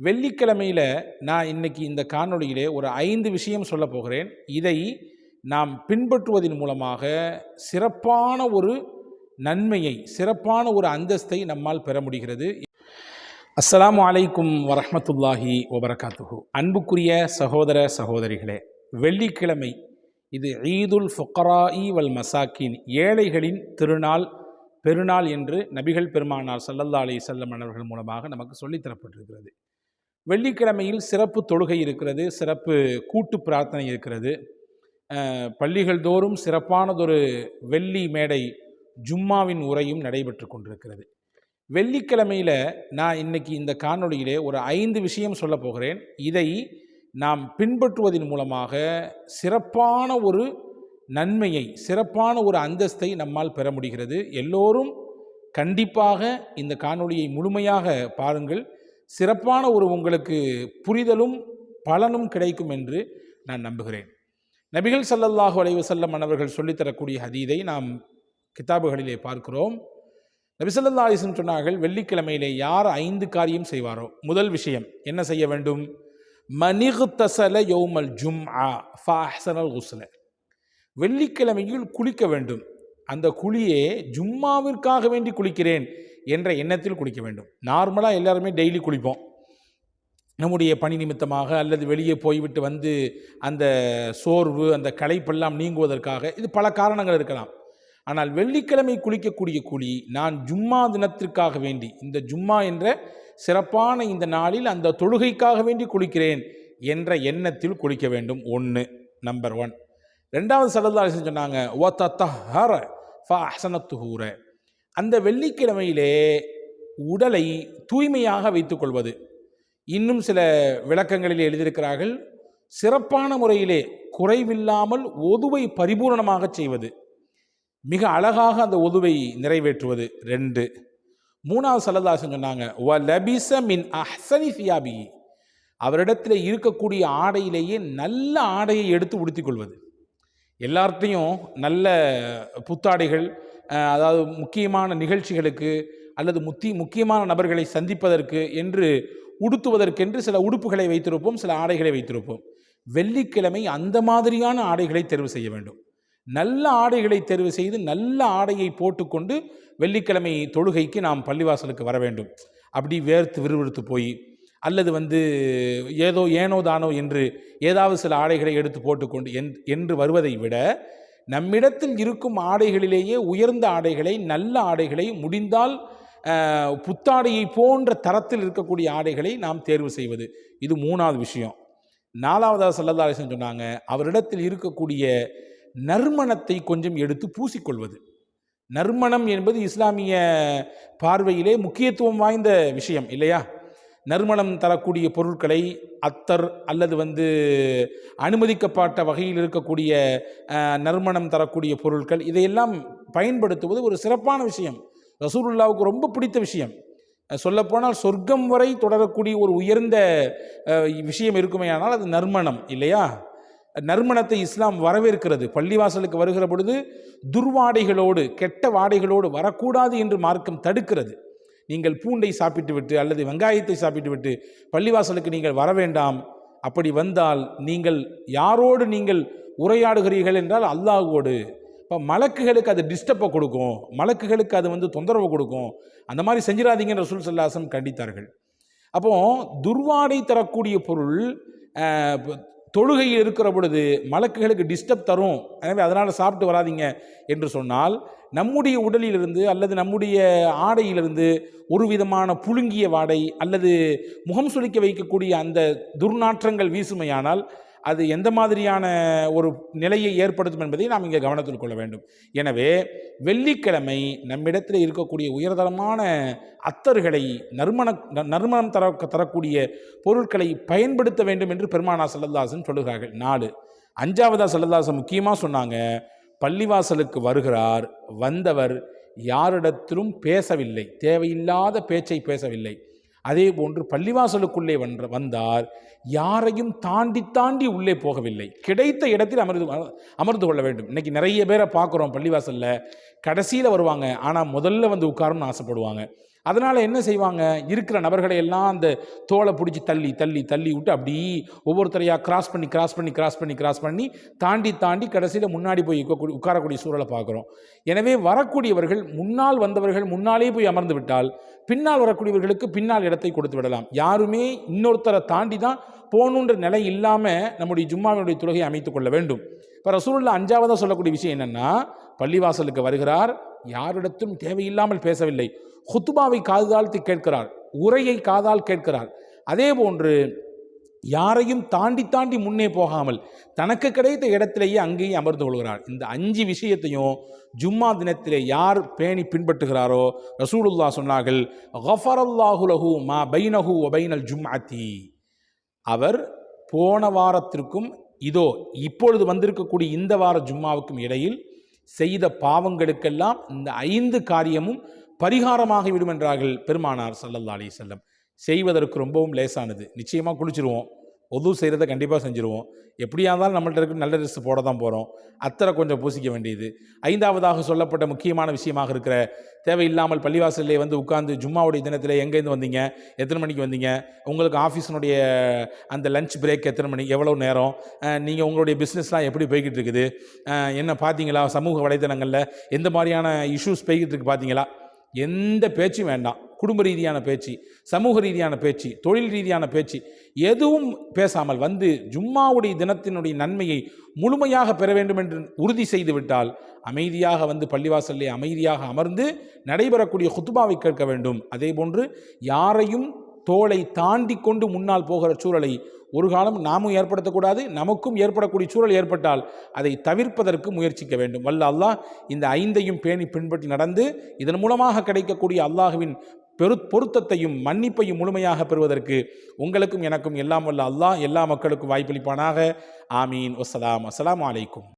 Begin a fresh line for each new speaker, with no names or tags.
வெள்ளிக்கிழமையில் நான் இன்னைக்கு இந்த காணொளியிலே ஒரு ஐந்து விஷயம் சொல்ல போகிறேன். இதை நாம் பின்பற்றுவதன் மூலமாக சிறப்பான ஒரு நன்மையை சிறப்பான ஒரு அந்தஸ்தை நம்மால் பெற முடிகிறது. அஸ்ஸலாமு அலைக்கும் வரமத்துல்லாஹி வபரகாத்துஹு. அன்புக்குரிய சகோதர சகோதரிகளே வெள்ளிக்கிழமை இது ஈதுல் ஃபுக்கராஇ வல் மசாக்கின் ஏழைகளின் திருநாள் பெருநாள் என்று நபிகள் பெருமானார் சல்லல்லா அலி செல்லம் அவர்கள் மூலமாக நமக்கு சொல்லித்தரப்பட்டிருக்கிறது வெள்ளிக்கிழமையில் சிறப்பு தொழுகை இருக்கிறது சிறப்பு கூட்டு பிரார்த்தனை இருக்கிறது. பள்ளிகள் தோறும் சிறப்பானதொரு வெள்ளி மேடை ஜும்மாவின் உரையும் நடைபெற்று கொண்டிருக்கிறது. வெள்ளிக்கிழமையில் நான் இன்னைக்கு இந்த காணொளியிலே ஒரு ஐந்து விஷயம் சொல்ல போகிறேன். இதை நாம் பின்பற்றுவதன் மூலமாக சிறப்பான ஒரு நன்மையை சிறப்பான ஒரு அந்தஸ்தை நம்மால் பெற முடிகிறது. எல்லோரும் கண்டிப்பாக இந்த காணொளியை முழுமையாக பாருங்கள். சிறப்பான ஒரு உங்களுக்கு புரிதலும் பலனும் கிடைக்கும் என்று நான் நம்புகிறேன். நபிகள் சல்லல்லாஹு அலைவசல்லம் அவர்கள் சொல்லித்தரக்கூடிய ஹதீதை நாம் கிதாபுகளிலே பார்க்கிறோம். நபி அலிசன் சொன்னார்கள் வெள்ளிக்கிழமையிலே யார் ஐந்து காரியம் செய்வாரோ? முதல் விஷயம் என்ன செய்ய வேண்டும்? மணிகுத்தசல யோமல் ஜும் ஆ ஃபா ஃபஹ்சனல் குஸ்ல. வெள்ளிக்கிழமையில் குளிக்க வேண்டும். அந்த குழியே ஜும்மாவிற்காக வேண்டி குளிக்கிறேன் என்ற எண்ணத்தில் குளிக்க வேண்டும். நார்மலாக எல்லாருமே டெய்லி குளிப்போம். நம்முடைய பணி நிமித்தமாக அல்லது வெளியே போய்விட்டு வந்து அந்த சோர்வு அந்த களைப்பெல்லாம் நீங்குவதற்காக இது பல காரணங்கள் இருக்கலாம். ஆனால் வெள்ளிக்கிழமை குளிக்கக்கூடிய குழி நான் ஜும்மா தினத்திற்காக வேண்டி இந்த ஜும்மா என்ற சிறப்பான இந்த நாளில் அந்த தொழுகைக்காக வேண்டி குளிக்கிறேன் என்ற எண்ணத்தில் குளிக்க வேண்டும். ஒன்று நம்பர் ஒன். ரெண்டாவது சடல்லாசன் சொன்னாங்க ஓ தத்தஹர ஃப அஹ்சனத்துஹூர அந்த வெள்ளிக்கிழமையிலே உடலை தூய்மையாக வைத்துக்கொள்வது. இன்னும் சில விளக்கங்களில் எழுதியிருக்கிறார்கள் சிறப்பான முறையிலே குறைவில்லாமல் ஒதுவை பரிபூரணமாக செய்வது. மிக அழகாக அந்த ஒதுவை நிறைவேற்றுவது. ரெண்டு மூணாவது சலதாசன் சொன்னாங்க வ லபிச மின் அஹ்சனி சியாபி அவரிடத்தில் இருக்கக்கூடிய ஆடையிலேயே நல்ல ஆடையை எடுத்து உடுத்திக் கொள்வது. எல்லார்த்தையும் நல்ல புத்தாடைகள் அதாவது முக்கியமான நிகழ்ச்சிகளுக்கு அல்லது முத்தி முக்கியமான நபர்களை சந்திப்பதற்கு என்று உடுத்துவதற்கென்று சில உடுப்புகளை வைத்திருப்போம் சில ஆடைகளை வைத்திருப்போம். வெள்ளிக்கிழமை அந்த மாதிரியான ஆடைகளை தேர்வு செய்ய வேண்டும். நல்ல ஆடைகளை தேர்வு செய்து நல்ல ஆடையை போட்டுக்கொண்டு வெள்ளிக்கிழமை தொழுகைக்கு நாம் பள்ளிவாசலுக்கு வர வேண்டும். அப்படி வேர்த்து விறுவிறுத்து போய் அல்லது வந்து ஏதோ ஏனோ தானோ என்று ஏதாவது சில ஆடைகளை எடுத்து போட்டுக்கொண்டு என்- என்று வருவதை விட நம்மிடத்தில் இருக்கும் ஆடைகளிலேயே உயர்ந்த ஆடைகளை நல்ல ஆடைகளை முடிந்தால் புத்தாடையை போன்ற தரத்தில் இருக்கக்கூடிய ஆடைகளை நாம் தேர்வு செய்வது. இது மூணாவது விஷயம். நாலாவதாக சல்லதாலேசன் சொன்னாங்க அவரிடத்தில் இருக்கக்கூடிய நறுமணத்தை கொஞ்சம் எடுத்து பூசிக்கொள்வது. நறுமணம் என்பது இஸ்லாமிய பார்வையிலே முக்கியத்துவம் வாய்ந்த விஷயம் இல்லையா? நறுமணம் தரக்கூடிய பொருட்களை அத்தர் அல்லது வந்து அனுமதிக்கப்பட்ட வகையில் இருக்கக்கூடிய நறுமணம் தரக்கூடிய பொருட்கள் இதையெல்லாம் பயன்படுத்துவது ஒரு சிறப்பான விஷயம். ரசூலுல்லாவுக்கு ரொம்ப பிடித்த விஷயம். சொல்லப்போனால் சொர்க்கம் வரை தொடரக்கூடிய ஒரு உயர்ந்த விஷயம் இருக்குமேயானால் அது நறுமணம் இல்லையா? நறுமணத்தை இஸ்லாம் வரவேற்கிறது. பள்ளிவாசலுக்கு வருகிற பொழுது துர்வாடைகளோடு கெட்ட வாடைகளோடு வரக்கூடாது என்று மார்க்கம் தடுக்கிறது. நீங்கள் பூண்டை சாப்பிட்டு விட்டு அல்லது வெங்காயத்தை சாப்பிட்டு விட்டு பள்ளிவாசலுக்கு நீங்கள் வர வேண்டாம். அப்படி வந்தால் நீங்கள் யாரோடு நீங்கள் உரையாடுகிறீர்கள் என்றால் அல்லாஹோடு இப்போ மலக்குகளுக்கு அது டிஸ்டர்பை கொடுக்கும். மலக்குகளுக்கு அது வந்து தொந்தரவு கொடுக்கும். அந்த மாதிரி செஞ்சிடாதீங்கன்ற ரசூல் சல்லாசம் கண்டித்தார்கள். அப்போது துர்வாடை தரக்கூடிய பொருள் தொழுகையில் இருக்கிற பொழுது மலக்குகளுக்கு டிஸ்டர்ப் தரும். எனவே அதனால் சாப்பிட்டு வராதீங்க என்று சொன்னால் நம்முடைய உடலிலிருந்து அல்லது நம்முடைய ஆடையிலிருந்து ஒரு விதமான புழுங்கிய வாடை அல்லது முகம் சுளிக்க வைக்கக்கூடிய அந்த துர்நாற்றங்கள் வீசுமையானால் அது எந்த மாதிரியான ஒரு நிலையை ஏற்படுத்தும் என்பதை நாம் இங்கே கவனத்தில் கொள்ள வேண்டும். எனவே வெள்ளிக்கிழமை நம்மிடத்தில் இருக்கக்கூடிய உயர்தரமான அத்தர்களை நறுமண ந- நறுமணம் தர தரக்கூடிய பொருட்களை பயன்படுத்த வேண்டும் என்று பெருமானா செல்லதாசன் சொல்லுகிறார்கள். நாலு. அஞ்சாவதா செல்லதாசன் முக்கியமாக சொன்னாங்க பள்ளிவாசலுக்கு வருகிறார் வந்தவர் யாரிடத்திலும் பேசவில்லை தேவையில்லாத பேச்சை பேசவில்லை. அதே போன்று பள்ளிவாசலுக்குள்ளே வந்த வந்தார். யாரையும் தாண்டி தாண்டி உள்ளே போகவில்லை. கிடைத்த இடத்தில் அமர்ந்து அமர்ந்து கொள்ள வேண்டும். இன்னைக்கு நிறைய பேரை பார்க்குறோம் பள்ளிவாசலில். கடைசியில் வருவாங்க. ஆனால் முதல்ல வந்து உட்காரணும்னு ஆசைப்படுவாங்க. அதனால் என்ன செய்வாங்க? இருக்கிற நபர்களை எல்லாம் அந்த தோலை பிடிச்சி தள்ளி தள்ளி தள்ளி விட்டு அப்படி ஒவ்வொருத்தரையாக கிராஸ் பண்ணி கிராஸ் பண்ணி கிராஸ் பண்ணி கிராஸ் பண்ணி தாண்டி தாண்டி கடைசியில் முன்னாடி போய் உட்காரக்கூடிய- சூழலை பார்க்குறோம். எனவே வரக்கூடியவர்கள் முன்னால் வந்தவர்கள் முன்னாலே போய் அமர்ந்து விட்டால் பின்னால் வரக்கூடியவர்களுக்கு பின்னால் இடத்தை கொடுத்து விடலாம். யாருமே இன்னொருத்தரை தாண்டி தான் போகணுன்ற நிலை இல்லாமல் நம்முடைய ஜும்மாவினுடைய தொழுகையை அமைத்துக் கொள்ள வேண்டும். இப்போ ரசூலில் அஞ்சாவதாக சொல்லக்கூடிய விஷயம் என்னென்னா பள்ளிவாசலுக்கு வருகிறார் யாரிடத்தும் தேவையில்லாமல் பேசவில்லை. ஹுத்துபாவை காதாழ்த்தி கேட்கிறார். உரையை காதால் கேட்கிறார். அதே போன்று யாரையும் தாண்டி தாண்டி முன்னே போகாமல் தனக்கு கிடைத்த இடத்திலேயே அங்கேயே அமர்ந்து கொள்கிறார். இந்த அஞ்சு விஷயத்தையும் ஜும்மா தினத்திலே யார் பேணி பின்பற்றுகிறாரோ ரசூலுல்லா சொன்னார்கள் ஹஃபரல்லாஹுலஹு மா பைனஹு வ பைனல் அவர் போன வாரத்திற்கும் இதோ இப்பொழுது வந்திருக்கக்கூடிய இந்த வார ஜும்மாவுக்கும் இடையில் செய்த பாவங்களுக்கெல்லாம் இந்த ஐந்து காரியமும் பரிகாரமாகிவிடும் என்றார்கள் பெருமானார் சல்லல்லா அலி செல்லம் செய்வதற்கு ரொம்பவும் லேசானது. நிச்சயமாக குளிச்சிருவோம். ஒது செய்கிறத கண்டிப்பாக செஞ்சுருவோம். எப்படியா இருந்தாலும் நம்மள்ட்ட இருக்க நல்ல ட்ரெஸ் போட தான் போகிறோம் அத்தரை கொஞ்சம் பூசிக்க வேண்டியது. ஐந்தாவதாக சொல்லப்பட்ட முக்கியமான விஷயமாக இருக்கிற தேவையில்லாமல் பள்ளிவாசல்லே வந்து உட்காந்து ஜும்மாவுடைய தினத்தில் எங்கேருந்து வந்தீங்க? எத்தனை மணிக்கு வந்தீங்க? உங்களுக்கு ஆஃபீஸினுடைய அந்த லஞ்ச் பிரேக் எத்தனை மணி எவ்வளோ நேரம்? நீங்கள் உங்களுடைய பிஸ்னஸ்லாம் எப்படி போய்கிட்டு இருக்குது என்ன பார்த்தீங்களா? சமூக வலைத்தளங்களில் எந்த மாதிரியான இஷ்யூஸ் போய்கிட்டு இருக்கு பார்த்தீங்களா? எந்த பேச்சும் வேண்டாம். குடும்ப ரீதியான பேச்சு சமூக ரீதியான பேச்சு தொழில் ரீதியான பேச்சு எதுவும் பேசாமல் வந்து ஜும்மாவுடைய தினத்தினுடைய நன்மையை முழுமையாக பெற வேண்டும் என்று உறுதி செய்து விட்டால் அமைதியாக வந்து பள்ளிவாசல்லே அமைதியாக அமர்ந்து நடைபெறக்கூடிய குத்துபாவை கேட்க வேண்டும். அதே போன்று யாரையும் தோளை தாண்டி கொண்டு முன்னால் போகிற சூழலை ஒரு காலம் நாமும் ஏற்படுத்தக்கூடாது நமக்கும் ஏற்படக்கூடிய சூழல் ஏற்பட்டால் அதை தவிர்ப்பதற்கு முயற்சிக்க வேண்டும். வல்ல அல்லாஹ் இந்த ஐந்தையும் பேணி பின்பற்றி நடந்து இதன் மூலமாக கிடைக்கக்கூடிய அல்லாஹுவின் பெரு பொருத்தத்தையும் மன்னிப்பையும் முழுமையாக பெறுவதற்கு உங்களுக்கும் எனக்கும் எல்லாம் வல்ல அல்லாஹ் எல்லா மக்களுக்கும் வாய்ப்பளிப்பானாக. ஆமீன். வஸ்ஸலாம் அஸ்லாம் அலைக்கும்.